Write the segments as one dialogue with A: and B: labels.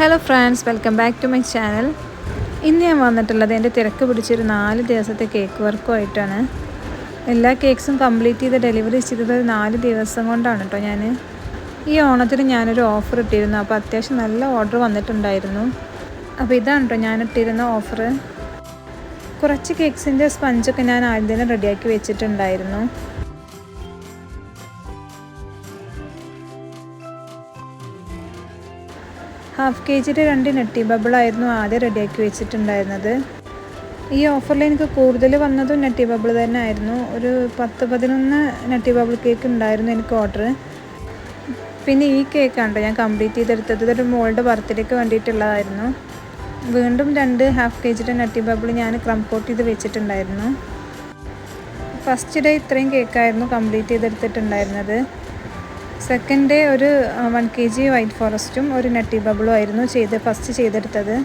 A: Hello friends welcome back to my channel ഇന്ന് ഞാൻ വന്നിട്ടുള്ളത് എന്റെ തിരക്ക് പിടിച്ചൊരു നാല് ദിവസത്തെ കേക്ക് വർക്കുമായിട്ടാണ് എല്ലാ കേക്ക്സും കംപ്ലീറ്റ് ചെയ്ത് ഡെലിവറി ചെയ്തത് നാല് ദിവസം കൊണ്ടാണ് കേട്ടോ ഞാൻ ഈ ഓണത്തിന് ഞാനൊരു ഓഫർ ഇട്ടിരുന്നു. അപ്പോൾ അത്യാവശ്യം നല്ല ഓർഡർ വന്നിട്ടുണ്ടായിരുന്നു. അപ്പോൾ ഇതാണ് കേട്ടോ ഞാൻ ഇട്ടിരുന്ന ഓഫർ കുറച്ച് കേക്ക്സിന്റെ സ്പഞ്ചൊക്കെ ഞാൻ ആദ്യം തന്നെ റെഡിയാക്കി വെച്ചിട്ടുണ്ടായിരുന്നു. ഹാഫ് കെ ജിയുടെ രണ്ട് നെട്ടി ബബിളായിരുന്നു ആദ്യം റെഡിയാക്കി വെച്ചിട്ടുണ്ടായിരുന്നത്. ഈ ഓഫറിൽ എനിക്ക് കൂടുതൽ വന്നതും നെട്ടി ബബിൾ തന്നെ ആയിരുന്നു. ഒരു പത്ത് പതിനൊന്ന് നെട്ടി ബബിൾ കേക്ക് ഉണ്ടായിരുന്നു എനിക്ക് ഓർഡർ. പിന്നെ ഈ കേക്കാണ് ഞാൻ കംപ്ലീറ്റ് ചെയ്തെടുത്തത് ഇതൊരു മോളുടെ ബർത്ത്ഡേക്ക് വേണ്ടിയിട്ടുള്ളതായിരുന്നു. വീണ്ടും രണ്ട് ഹാഫ് കെ ജിയുടെ നട്ടി ബബിൾ ഞാൻ ക്രം കോട്ട് ചെയ്ത് വെച്ചിട്ടുണ്ടായിരുന്നു. ഫസ്റ്റ് ഡേ ഇത്രയും കേക്കായിരുന്നു കംപ്ലീറ്റ് ചെയ്തെടുത്തിട്ടുണ്ടായിരുന്നത്. സെക്കൻഡ് ഡേ ഒരു വൺ കെ ജി വൈറ്റ് ഫോറസ്റ്റും ഒരു നട്ടി ബബിളും ആയിരുന്നു ചെയ്ത് ഫസ്റ്റ് ചെയ്തെടുത്തത്.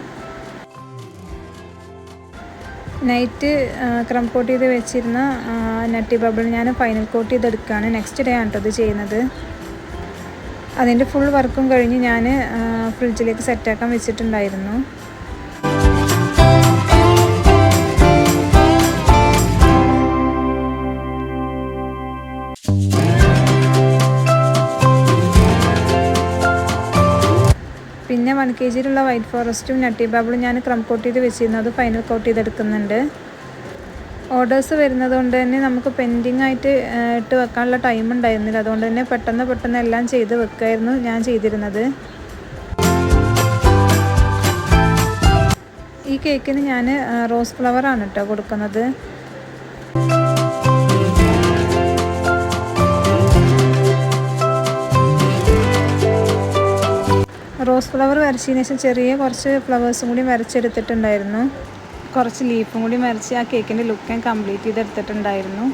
A: നൈറ്റ് ക്രം കോട്ട് ചെയ്ത് വെച്ചിരുന്ന നട്ടി ബബിൾ ഞാൻ ഫൈനൽ കോട്ട് ചെയ്തെടുക്കുകയാണ് നെക്സ്റ്റ് ഡേ ആണ് കേട്ടോ ഇത് ചെയ്യുന്നത്. അതിന്റെ ഫുൾ വർക്കും കഴിഞ്ഞ് ഞാൻ ഫ്രിഡ്ജിലേക്ക് സെറ്റാക്കാൻ വെച്ചിട്ടുണ്ടായിരുന്നു. വൺ കെ ജിയിലുള്ള വൈറ്റ് ഫോറസ്റ്റും നട്ടി ബാബിളും ഞാൻ ക്രം കോട്ട് ചെയ്ത് വെച്ചിരുന്നു. അത് ഫൈനൽ കോട്ട് ചെയ്തെടുക്കുന്നുണ്ട്. ഓർഡേഴ്സ് വരുന്നത് കൊണ്ട് തന്നെ നമുക്ക് പെൻഡിങ് ആയിട്ട് ഇട്ട് വെക്കാനുള്ള ടൈം ഉണ്ടായിരുന്നില്ല. അതുകൊണ്ട് തന്നെ പെട്ടെന്ന് പെട്ടെന്ന് എല്ലാം ചെയ്ത് വെക്കായിരുന്നു ഞാൻ ചെയ്തിരുന്നത്. ഈ കേക്കിന് ഞാൻ റോസ് ഫ്ലവറാണ് കേട്ടോ കൊടുക്കുന്നത്. റോസ് ഫ്ലവർ വരച്ചതിന് ശേഷം ചെറിയ കുറച്ച് ഫ്ലവേഴ്സും കൂടി വരച്ചെടുത്തിട്ടുണ്ടായിരുന്നു. കുറച്ച് ലീഫും കൂടി വരച്ച് ആ കേക്കിന്റെ ലുക്ക് ഞാൻ കംപ്ലീറ്റ് ചെയ്തെടുത്തിട്ടുണ്ടായിരുന്നു.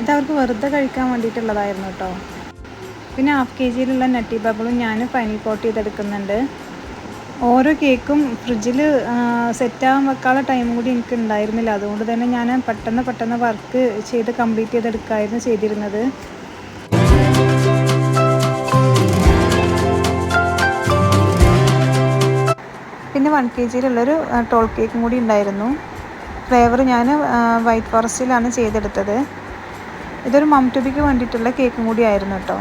A: ഇത് അവർക്ക് വെറുതെ കഴിക്കാൻ വേണ്ടിയിട്ടുള്ളതായിരുന്നു കേട്ടോ പിന്നെ ഹാഫ് കെ ജിയിലുള്ള നട്ടി ബബിളും ഞാൻ ഫൈനൽ കോട്ട് ചെയ്തെടുക്കുന്നുണ്ട്. ഓരോ കേക്കും ഫ്രിഡ്ജിൽ സെറ്റാകാൻ വെക്കാനുള്ള ടൈം കൂടി എനിക്ക് ഉണ്ടായിരുന്നില്ല. അതുകൊണ്ട് തന്നെ ഞാൻ പെട്ടെന്ന് പെട്ടെന്ന് വർക്ക് ചെയ്ത് കംപ്ലീറ്റ് ചെയ്തെടുക്കായിരുന്നു ചെയ്തിരുന്നത്. പിന്നെ വൺ കെ ജിയിലുള്ളൊരു ടോൾ കേക്കും കൂടി ഉണ്ടായിരുന്നു. ഫ്ലേവർ ഞാൻ വൈറ്റ് ഫോറസ്റ്റിലാണ് ചെയ്തെടുത്തത്. ഇതൊരു മംടുബിക്ക് വേണ്ടിയിട്ടുള്ള കേക്കും കൂടി ആയിരുന്നു കേട്ടോ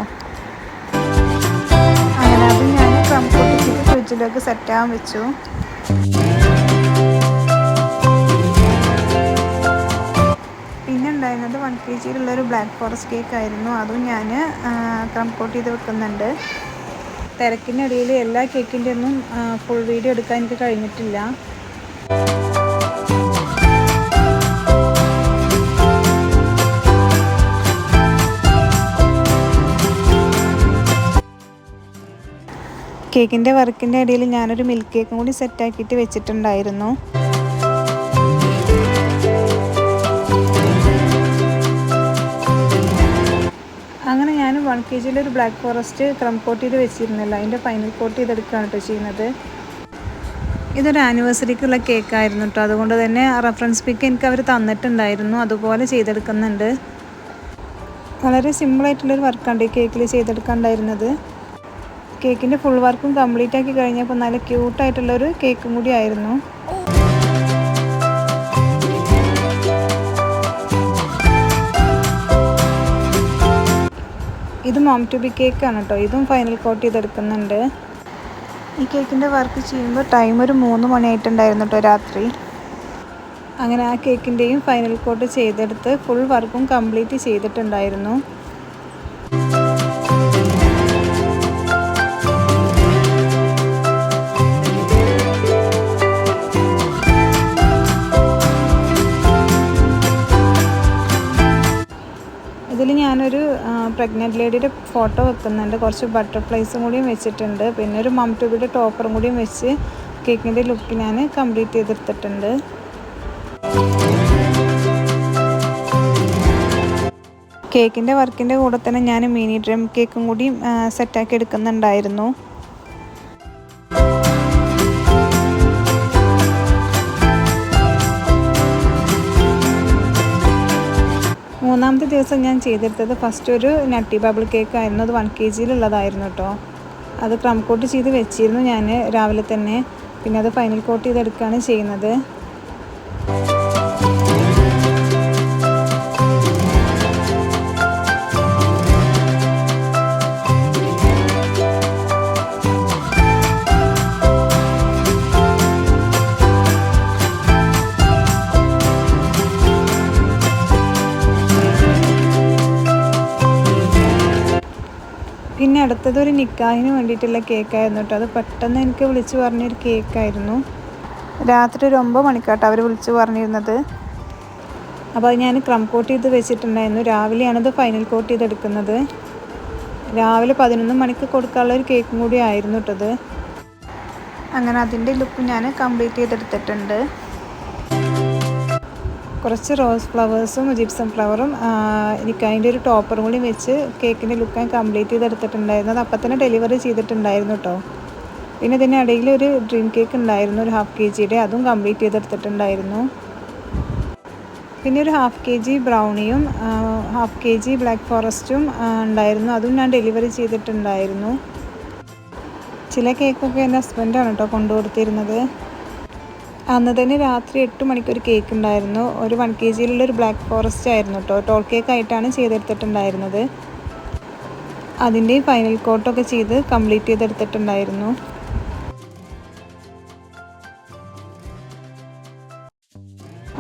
A: അങ്ങനെ അത് ഞാൻ ക്രംപൂട്ട് ചെയ്ത് ഫ്രിഡ്ജിലേക്ക് സെറ്റാകാൻ വെച്ചു. പിന്നെ ഉണ്ടായിരുന്നത് വൺ കെ ജിയിലുള്ളൊരു ബ്ലാക്ക് ഫോറസ്റ്റ് കേക്ക് ആയിരുന്നു. അതും ഞാൻ ക്രംപൂട്ട് ചെയ്ത് വെക്കുന്നുണ്ട്. തിരക്കിനിടയിൽ എല്ലാ കേക്കിന്റെ ഒന്നും ഫുൾ വീഡിയോ എടുക്കാൻ എനിക്ക് കഴിഞ്ഞിട്ടില്ല. കേക്കിന്റെ വർക്കിന്റെ ഇടയിൽ ഞാനൊരു മിൽക്ക് കേക്കും കൂടി സെറ്റാക്കിയിട്ട് വെച്ചിട്ടുണ്ടായിരുന്നു. അങ്ങനെ ഞാൻ വൺ കെ ഒരു ബ്ലാക്ക് ഫോറസ്റ്റ് ക്രം കോട്ട് ചെയ്ത് വെച്ചിരുന്നില്ല. അതിന്റെ ഫൈനൽ കോട്ട് ചെയ്തെടുക്കുകയാണ് കേട്ടോ ചെയ്യുന്നത്. ഇതൊരു ആനിവേഴ്സറിക്കുള്ള കേക്കായിരുന്നു കേട്ടോ അതുകൊണ്ട് തന്നെ റെഫറൻസ് പിക്ക് എനിക്ക് അവർ തന്നിട്ടുണ്ടായിരുന്നു. അതുപോലെ ചെയ്തെടുക്കുന്നുണ്ട്. വളരെ സിമ്പിളായിട്ടുള്ളൊരു വർക്കാണ് ഈ കേക്കിൽ ചെയ്തെടുക്കാണ്ടായിരുന്നത്. കേക്കിന്റെ ഫുൾ വർക്കും കംപ്ലീറ്റ് ആക്കി കഴിഞ്ഞപ്പോൾ നല്ല ക്യൂട്ടായിട്ടുള്ളൊരു കേക്കും കൂടി ആയിരുന്നു. ഇത് മോം ടു ബി കേക്കാണ് കേട്ടോ ഇതും ഫൈനൽ കോട്ട് ചെയ്തെടുക്കുന്നുണ്ട്. ഈ കേക്കിന്റെ വർക്ക് ചെയ്യുമ്പോൾ ടൈം ഒരു മൂന്ന് മണിയായിട്ടുണ്ടായിരുന്നു കേട്ടോ രാത്രി. അങ്ങനെ ആ കേക്കിന്റെയും ഫൈനൽ കോട്ട് ചെയ്തെടുത്ത് ഫുൾ വർക്കും കംപ്ലീറ്റ് ചെയ്തിട്ടുണ്ടായിരുന്നു. പ്രഗ്നന്റ് ലേഡിയുടെ ഫോട്ടോ വെക്കുന്നുണ്ട്. കുറച്ച് ബട്ടർഫ്ലൈസും കൂടിയും വെച്ചിട്ടുണ്ട്. പിന്നെ ഒരു മം ട്യൂബിയുടെ ടോപ്പറും കൂടിയും വെച്ച് കേക്കിന്റെ ലുക്ക് ഞാൻ കംപ്ലീറ്റ് ചെയ്തെടുത്തിട്ടുണ്ട്. കേക്കിന്റെ വർക്കിന്റെ കൂടെ തന്നെ ഞാൻ മിനി ഡ്രം കേക്കും കൂടി സെറ്റാക്കി എടുക്കുന്നുണ്ടായിരുന്നു. മൂന്നാമത്തെ ദിവസം ഞാൻ ചെയ്തെടുത്തത് ഫസ്റ്റ് ഒരു നട്ടി ബബിൾ കേക്ക് ആയിരുന്നു. അത് വൺ കെ ജിയിലുള്ളതായിരുന്നു കേട്ടോ അത് ക്രം കോട്ട് ചെയ്ത് വെച്ചിരുന്നു ഞാൻ രാവിലെ തന്നെ. പിന്നെ അത് ഫൈനൽ കോട്ട് ചെയ്തെടുക്കുകയാണ് ചെയ്യുന്നത്. പിന്നെ അടുത്തത് ഒരു നിക്കാഹിന് വേണ്ടിയിട്ടുള്ള കേക്കായിരുന്നു കേട്ടോ. അത് പെട്ടെന്ന് എനിക്ക് വിളിച്ച് പറഞ്ഞൊരു കേക്കായിരുന്നു. രാത്രി ഒരു ഒമ്പത് മണിക്കാട്ടോ അവർ വിളിച്ച് പറഞ്ഞിരുന്നത്. അപ്പോൾ അത് ഞാൻ ക്രം കോട്ട് ചെയ്ത് വെച്ചിട്ടുണ്ടായിരുന്നു. രാവിലെയാണ് ഇത് ഫൈനൽ കോട്ട് ചെയ്തെടുക്കുന്നത്. രാവിലെ പതിനൊന്ന് മണിക്ക് കൊടുക്കാനുള്ള ഒരു കേക്കും കൂടി ആയിരുന്നു കേട്ടത്. അങ്ങനെ അതിന്റെ ലുക്ക് ഞാൻ കംപ്ലീറ്റ് ചെയ്തെടുത്തിട്ടുണ്ട്. കുറച്ച് റോസ് ഫ്ലവേഴ്സും ജിപ്സം ഫ്ലവറും എനിക്ക് അതിന്റെ ഒരു ടോപ്പറും കൂടി വെച്ച് കേക്കിന്റെ ലുക്ക് ഞാൻ കംപ്ലീറ്റ് ചെയ്തെടുത്തിട്ടുണ്ടായിരുന്നു. അത് അപ്പം തന്നെ ഡെലിവറി ചെയ്തിട്ടുണ്ടായിരുന്നു കേട്ടോ പിന്നെ ഇതിന്റെ ഇടയിൽ ഒരു ഡ്രീം കേക്ക് ഉണ്ടായിരുന്നു ഒരു ഹാഫ് കെ ജിയുടെ അതും കംപ്ലീറ്റ് ചെയ്തെടുത്തിട്ടുണ്ടായിരുന്നു. പിന്നെ ഒരു ഹാഫ് കെ ജി ബ്രൗണിയും ഹാഫ് കെ ജി ബ്ലാക്ക് ഫോറസ്റ്റും ഉണ്ടായിരുന്നു. അതും ഞാൻ ഡെലിവറി ചെയ്തിട്ടുണ്ടായിരുന്നു. ചില കേക്കൊക്കെ എന്റെ ഹസ്ബൻഡാണ് കേട്ടോ കൊണ്ടുകൊടുത്തിരുന്നത്. അന്ന് തന്നെ രാത്രി എട്ട് മണിക്ക് ഒരു കേക്ക് ഉണ്ടായിരുന്നു. ഒരു വൺ കെ ജിയിലുള്ള ഒരു ബ്ലാക്ക് ഫോറസ്റ്റ് ആയിരുന്നു കേട്ടോ ടോൾ കേക്ക് ആയിട്ടാണ് ചെയ്തെടുത്തിട്ടുണ്ടായിരുന്നത്. അതിന്റെയും ഫൈനൽ കോട്ടൊക്കെ ചെയ്ത് കംപ്ലീറ്റ് ചെയ്തെടുത്തിട്ടുണ്ടായിരുന്നു.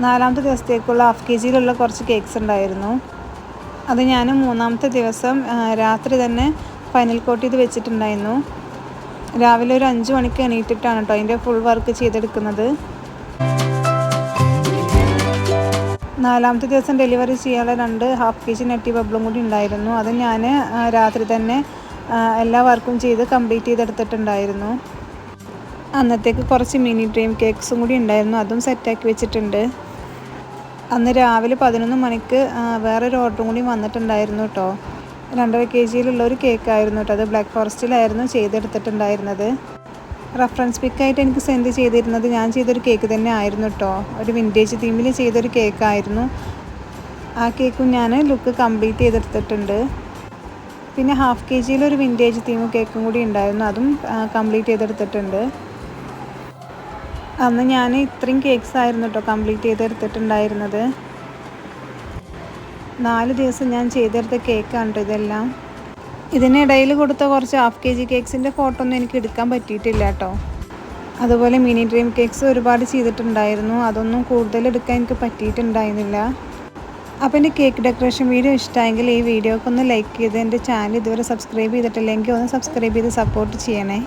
A: നാലാമത്തെ ദിവസത്തേക്കുള്ള ഹാഫ് കെ ജിയിലുള്ള കുറച്ച് കേക്ക്സ് ഉണ്ടായിരുന്നു. അത് ഞാൻ മൂന്നാമത്തെ ദിവസം രാത്രി തന്നെ ഫൈനൽ കോട്ട് ചെയ്ത് വെച്ചിട്ടുണ്ടായിരുന്നു. രാവിലെ ഒരു അഞ്ച് മണിക്ക് എണീറ്റിട്ടാണ് കേട്ടോ അതിന്റെ ഫുൾ വർക്ക് ചെയ്തെടുക്കുന്നത്. നാലാമത്തെ ദിവസം ഡെലിവറി ചെയ്യാനുള്ള രണ്ട് ഹാഫ് കെ ജി നെറ്റി ബബിളും കൂടി ഉണ്ടായിരുന്നു. അത് ഞാൻ രാത്രി തന്നെ എല്ലാ വർക്കും ചെയ്ത് കംപ്ലീറ്റ് ചെയ്തെടുത്തിട്ടുണ്ടായിരുന്നു. അന്നത്തേക്ക് കുറച്ച് മിനി ഡ്രീം കേക്ക്സും കൂടി ഉണ്ടായിരുന്നു. അതും സെറ്റാക്കി വെച്ചിട്ടുണ്ട്. അന്ന് രാവിലെ പതിനൊന്ന് മണിക്ക് വേറൊരു ഓർഡറും കൂടി വന്നിട്ടുണ്ടായിരുന്നു കേട്ടോ രണ്ടര കെ ജിയിലുള്ള ഒരു കേക്കായിരുന്നു കേട്ടോ അത് ബ്ലാക്ക് ഫോറസ്റ്റിലായിരുന്നു ചെയ്തെടുത്തിട്ടുണ്ടായിരുന്നത്. റെഫറൻസ് പിക്കായിട്ട് എനിക്ക് സെൻഡ് ചെയ്തിരുന്നത് ഞാൻ ചെയ്തൊരു കേക്ക് തന്നെ ആയിരുന്നു കേട്ടോ ഒരു വിന്റേജ് തീമിൽ ചെയ്തൊരു കേക്കായിരുന്നു ആ കേക്കും ഞാൻ ലുക്ക് കംപ്ലീറ്റ് ചെയ്തെടുത്തിട്ടുണ്ട്. പിന്നെ ഹാഫ് കെ ജിയിൽ ഒരു വിന്റേജ് തീം കേക്കും കൂടി ഉണ്ടായിരുന്നു. അതും കംപ്ലീറ്റ് ചെയ്തെടുത്തിട്ടുണ്ട്. അന്ന് ഞാൻ ഇത്രയും കേക്ക്സ് ആയിരുന്നു കേട്ടോ കംപ്ലീറ്റ് ചെയ്തെടുത്തിട്ടുണ്ടായിരുന്നത്. നാല് ദിവസം ഞാൻ ചെയ്തെടുത്ത കേക്കാണ് ഇതെല്ലാം. ഇതിനിടയിൽ കൊടുത്ത കുറച്ച് ഹാഫ് കെ ജി കേക്ക്സിന്റെ ഫോട്ടോ ഒന്നും എനിക്ക് എടുക്കാൻ പറ്റിയിട്ടില്ല കേട്ടോ. അതുപോലെ മിനി ഡ്രീം കേക്ക്സ് ഒരുപാട് ചെയ്തിട്ടുണ്ടായിരുന്നു. അതൊന്നും കൂടുതൽ എടുക്കാൻ എനിക്ക് പറ്റിയിട്ടുണ്ടായിരുന്നില്ല. അപ്പോൾ എന്റെ കേക്ക് ഡെക്കറേഷൻ വീഡിയോ ഇഷ്ടമായെങ്കിൽ ഈ വീഡിയോക്കൊന്ന് ലൈക്ക് ചെയ്ത് എന്റെ ചാനൽ ഇതുവരെ സബ്സ്ക്രൈബ് ചെയ്തിട്ടില്ലെങ്കിൽ ഒന്ന് സബ്സ്ക്രൈബ് ചെയ്ത് സപ്പോർട്ട് ചെയ്യണേ.